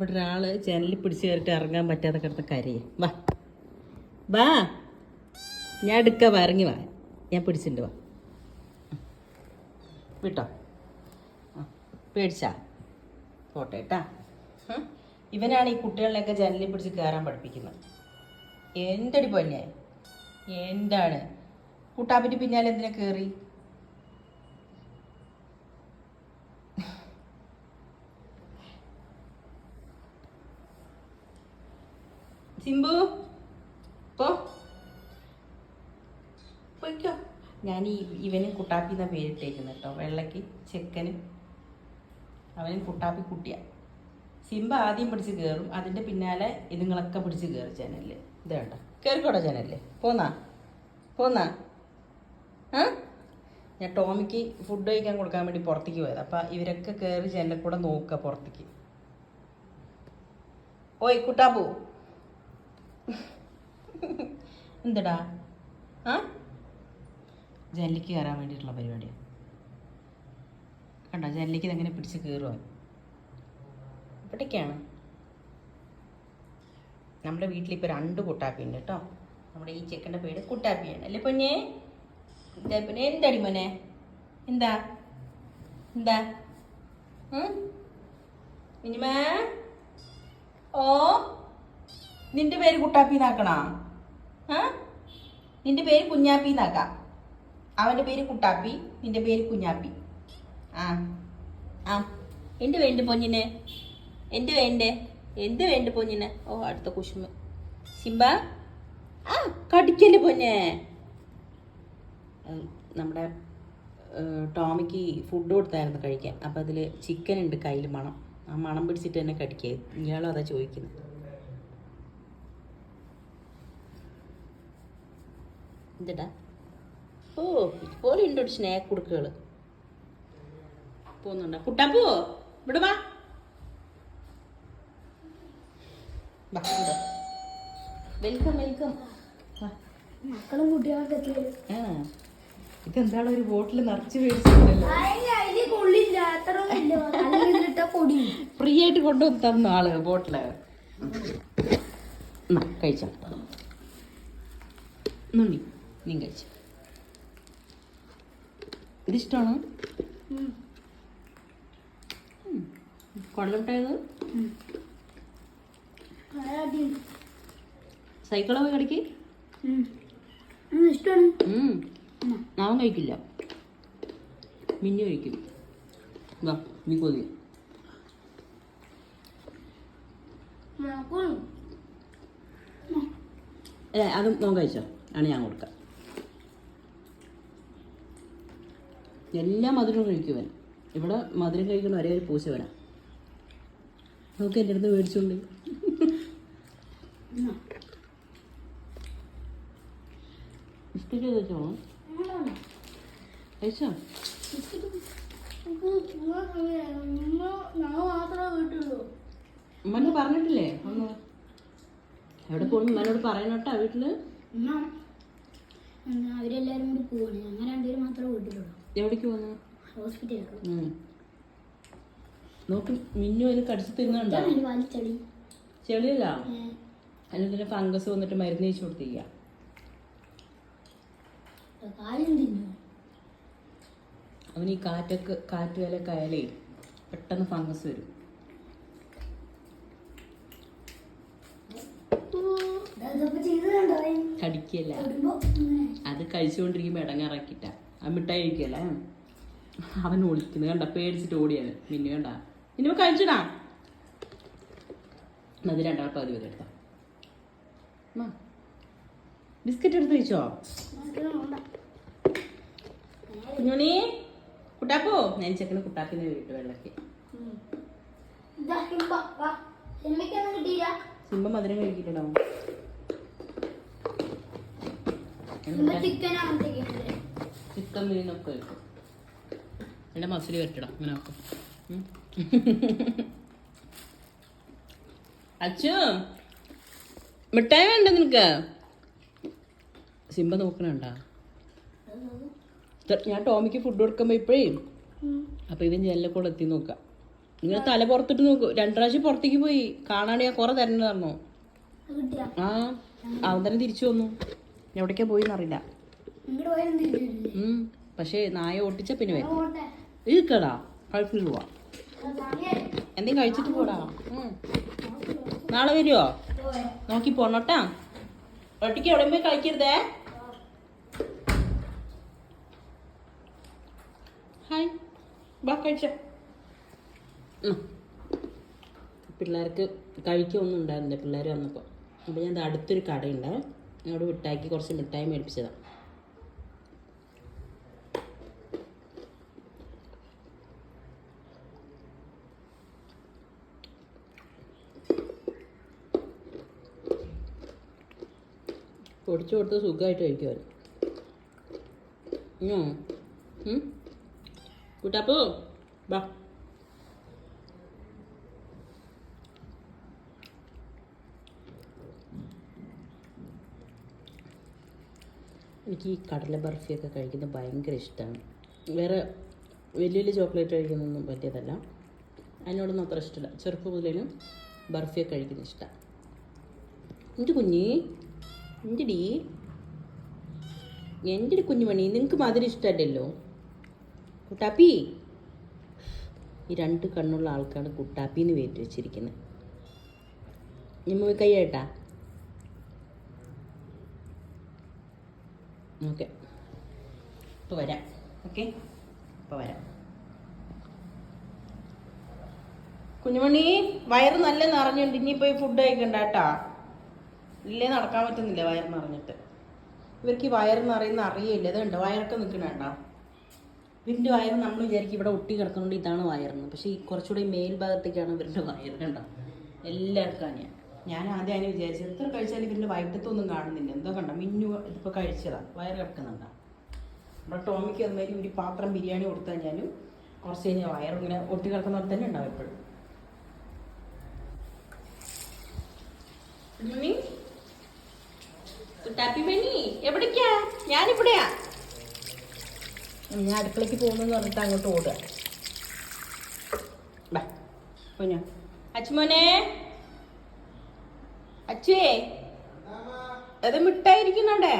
ഇവിടെ ഒരാൾ ജനലിൽ പിടിച്ച് കയറിട്ട് ഇറങ്ങാൻ പറ്റാതെ കിടന്ന് കരയും. വാ. വാ. ഞാൻ എടുക്ക വാ ഇറങ്ങി വാ. ഞാൻ പിടിച്ചിട്ടുണ്ട് വാ. വിട്ടോ? പേടിച്ചാ? പോട്ടെ കേട്ടാ ഇവനാണ് ഈ കുട്ടികളിലൊക്കെ ജനലിൽ പിടിച്ച് കയറാൻ പഠിപ്പിക്കുന്നത്. എന്തടി പൊന്നെ. എന്താണ്? കുട്ടാപ്പിന്റെ പിന്നാലെ എന്തിനാ കയറി സിംബു പോ. പോയിക്കോ. ഞാൻ ഈ ഇവന് കുട്ടാപ്പി എന്നാ പേരിട്ടേക്കുന്നത് കേട്ടോ വെള്ളയ്ക്ക് ചെക്കന് അവനും കുട്ടാപ്പി കുട്ടിയാ. സിംബ ആദ്യം പിടിച്ച് കയറും അതിന്റെ പിന്നാലെ ഇതുങ്ങളൊക്കെ പിടിച്ച് കയറും ജനലിൽ ഇത് കേട്ടോ. കയറിക്കോട്ടെ ജനലിൽ പോന്നാ. പോന്നാ. ആ ഞാൻ ടോമിക്ക് ഫുഡ് കഴിക്കാൻ കൊടുക്കാൻ വേണ്ടി പുറത്തേക്ക് പോയത്. അപ്പം ഇവരൊക്കെ കയറി ജനലിൽ കൂടെ നോക്കുക പുറത്തേക്ക്. ഓയ് കുട്ടാപ്പൂ. എന്തടാ? ആ? ജനലിക്ക് കയറാൻ വേണ്ടിയിട്ടുള്ള പരിപാടിയാണ് കണ്ടോ? ജനലിക്ക് ഇതെങ്ങനെ പിടിച്ച് കയറുക ഇവിടേക്കാണ്. നമ്മുടെ വീട്ടിലിപ്പോൾ രണ്ട് കുട്ടാപ്പിയുണ്ട് കേട്ടോ. നമ്മുടെ ഈ ചെക്കന്റെ പേര് കുട്ടാപ്പിയാണ്. അല്ലേ പൊന്നെ? കുട്ടാപ്പിനെ എന്താടി മോനെ? എന്താ? എന്താ? മിനിമേ? ഓ? നിന്റെ പേര് കുട്ടാപ്പി എന്നാക്കണോ? ആ? നിന്റെ പേര് കുഞ്ഞാപ്പി എന്നാക്കാം. അവന്റെ പേര് കുട്ടാപ്പി നിന്റെ പേര് കുഞ്ഞാപ്പി. ആ ആ. എന്ത് വേണ്ട പൊഞ്ഞിന് എന്ത് വേണ്ടേ? എന്ത് വേണ്ട പൊഞ്ഞിന് ഓ അടുത്ത കുശുമ സിംബ ആ കടിക്കല്ലേ പൊന്നെ? നമ്മുടെ ടോമിക്ക് ഫുഡ് കൊടുത്തായിരുന്നു കഴിക്കാൻ. അപ്പം അതിൽ ചിക്കൻ ഉണ്ട് കയ്യിൽ മണം. ആ മണം പിടിച്ചിട്ട് തന്നെ കടിക്കുക. ഇയാളും അതാ ചോദിക്കുന്നത്. എന്തെടാ ഓ ഇതുപോലെ ഉണ്ട് ഒരു സ്നേഹ കുടുക്കുകൾ പോകുന്നുണ്ടോ കുട്ടാപ്പോ ഇവിടെ വാ. Welcome welcome. മക്കളും കുട്ടികളൊക്കെ ഇതെന്താണ് ഒരു ബോട്ടിൽ നിറച്ച് മേടിച്ചിട്ടുണ്ടല്ലോ. ഫ്രീ ആയിട്ട് കൊണ്ടുവന്ന് തന്നു ആൾ ബോട്ടിൽ. കഴിച്ചു. കഴിച്ചോ നുണ്ണി നീ കഴിച്ചു ഇതിഷ്ടമാണോ കൊള്ളമിട്ടായത് സൈക്കിളോ പോയി. നാവൻ കഴിക്കില്ല. മിന്നു കഴിക്കും. വാ നീ കൊതി ഏ അത് നോൻ കഴിച്ചോ? ആണ് ഞാൻ കൊടുക്കാം. എല്ലാ മധുരം കഴിക്കുവൻ ഇവിടെ മധുരം കഴിക്കുന്ന ഒരേ ഒരു പൂച്ച വരാം നമുക്ക് എന്റെ അടുത്ത് മേടിച്ചുകൊണ്ട് പറഞ്ഞിട്ടില്ലേ? ഒന്ന് എവിടെ പോകുന്നു ഉമ്മനോട് പറയണോട്ടാ വീട്ടിൽ. അവരെല്ലാരും കൂടി പോവാണ്. ഞങ്ങൾ രണ്ടുപേരും മാത്രമേ വീട്ടിലുള്ളൂ. എവിടേക്ക് പോകുന്നു ഹോസ്പിറ്റലിലേക്ക് ഉം. നോക്ക് മിന്നു അതിന് കടിച്ചു തിന്നുണ്ടോ ചെളിയല്ല? അതിന് ഫംഗസ് വന്നിട്ട് മരുന്ന് വെച്ച് കൊടുത്തിരിക്കുക അവന് ഈ കാറ്റൊക്കെ കാറ്റ് വിലൊക്കെ ആയാലേ പെട്ടെന്ന് ഫംഗസ് വരും. കടിക്കല്ല. അത് കഴിച്ചുകൊണ്ടിരിക്കുമ്പോ ഇടങ്ങാറാക്കിട്ടാ മിഠായി കഴിക്കല്ലേ അവൻ ഒളിക്കുന്നത് കണ്ട? പേടിച്ചിട്ട് ഓടിയത് മിന്നു കണ്ട? മിന്നു കഴിച്ചിടാ. അത് രണ്ടാൾ പകുതി വരെ എടുത്താ. ബിസ്ക്കറ്റ് എടുത്ത് കഴിച്ചോ? കുഞ്ഞുണി കുട്ടാപ്പോ? ഞാൻ ചെക്കന് കുട്ടാപ്പിനെ വീട്ടു വെള്ളക്ക്. സിംബ മധുരം കഴിക്കിട്ടുണ്ടാവും ചിക്കനാണ് ചിക്കൻ മീനൊക്കെ വെക്കും എന്റെ മസിൽ വരട്ടടാ ഇങ്ങനെ ആക്കും അച്ചു മിഠായി വേണ്ട നിനക്ക്? സിംബ നോക്കണണ്ട? ഞാൻ ടോമിക്ക് ഫുഡ് കൊടുക്കുമ്പോൾ ഇപ്പോഴേ അപ്പോൾ ഇവൻ ജെല്ല കൂടെ എത്തി നോക്കാം. നിങ്ങൾ തല പുറത്തിട്ട് നോക്കൂ. രണ്ടു പ്രാവശ്യം പുറത്തേക്ക് പോയി. കാണാണ്ട് ഞാൻ കുറെ തന്നു ആ അവൻ തന്നെ തിരിച്ചു വന്നു. എവിടേക്കാ പോയി എന്നറിയില്ല പക്ഷേ നായ ഓട്ടിച്ച പിന്നെ വരും. ഇരിക്കടാ കഴിച്ചിട്ട് പോവാ. എന്തെങ്കിലും കഴിച്ചിട്ട് പോടാ. നാളെ വരുമോ പോയെ. നോക്കി പോണോട്ടാ. ഒറ്റയ്ക്ക് എവിടെ പോയി കഴിക്കരുതേ ഹായ്. ബാ കഴിച്ച. പിള്ളേർക്ക് കഴിക്കൊന്നും ഉണ്ടായിരുന്നില്ല. പിള്ളേർ വന്നപ്പോൾ അപ്പോൾ ഞാൻ അടുത്തൊരു കടയുണ്ട്. അവിടെ മിഠായിക്ക് കുറച്ച് മിഠായി മേടിപ്പിച്ചതാണ് പൊടിച്ചു കൊടുത്ത് സുഖമായിട്ട്. ഉം. കുട്ടാപ്പു ബാ എനിക്ക് ഈ കടല ബർഫിയൊക്കെ കഴിക്കുന്നത് ഭയങ്കര ഇഷ്ടമാണ് വേറെ വലിയ വലിയ ചോക്ലേറ്റ് കഴിക്കുന്നൊന്നും പറ്റിയതല്ല അതിനോടൊന്നും അത്ര ഇഷ്ടമില്ല ചെറുപ്പം മുതലേനും ബർഫിയൊക്കെ കഴിക്കുന്നത് ഇഷ്ടമാണ് എന്റെ കുഞ്ഞി എന്റെടി എന്റെ കുഞ്ഞുമണി? നിങ്ങൾക്ക് മധുരം ഇഷ്ടമല്ലല്ലോ. കുട്ടാപ്പി. ഈ രണ്ട് കണ്ണുള്ള ആൾക്കാണ് കുട്ടാപ്പി എന്ന് പേര് വെച്ചിരിക്കുന്നത് ഞമ്മ കൈ കേട്ടാ ഓക്കെ. ഇപ്പോൾ വരാം. ഓക്കെ. ഇപ്പോൾ വരാം. കുഞ്ഞുമണി വയറ് നല്ല നിറഞ്ഞുണ്ട്. ഇനി പോയി ഫുഡ് കഴിക്കണ്ട കേട്ടാ. ഇല്ലേ നടക്കാൻ പറ്റുന്നില്ല വയർ നിറഞ്ഞിട്ട്? ഇവർക്ക് ഈ വയറ് നിറയുന്ന അറിയില്ല. ഇതുണ്ട് വയറൊക്കെ നിൽക്കണണ്ട ഇവരിന്റെ വയർ നമ്മൾ വിചാരിക്കും ഇവിടെ ഒട്ടി കിടക്കുന്നുണ്ട് ഇതാണ് വയറെന്ന്. പക്ഷേ ഈ കുറച്ചുകൂടി മേൽഭാഗത്തേക്കാണ് ഇവരുടെ വയർ കണ്ടോ? എല്ലാവർക്കും ഞാൻ ഞാൻ ആദ്യം അതിനെ വിചാരിച്ചത് എത്ര കഴിച്ചാലും ഇവരുടെ വയറ്റത്തൊന്നും കാണുന്നില്ല. എന്തോ കണ്ട? മിന്നു ഇതിപ്പോൾ കഴിച്ചതാണ് വയർ കിടക്കുന്നുണ്ടോ? നമ്മുടെ ടോമിക്ക് അതുമാതിരി ഒരു പാത്രം ബിരിയാണി കൊടുത്തു കഴിഞ്ഞാലും കുറച്ച് കഴിഞ്ഞാൽ വയറിങ്ങനെ ഒട്ടി കിടക്കുന്ന പോലെ തന്നെ ഉണ്ടാവും എപ്പോഴും. ഗുഡ് കുട്ടാപ്പി പനി എവിടേക്കാ? ഞാനിവിടെയാ. ഞാൻ അടുക്കളയ്ക്ക് പോകുന്നെന്ന് പറഞ്ഞിട്ട് അങ്ങോട്ട് ഓടുക. കുഞ്ഞു അച്ചുമോനെ. അച്ചുവേ അത് മിഠായിരിക്കുന്നുണ്ടേ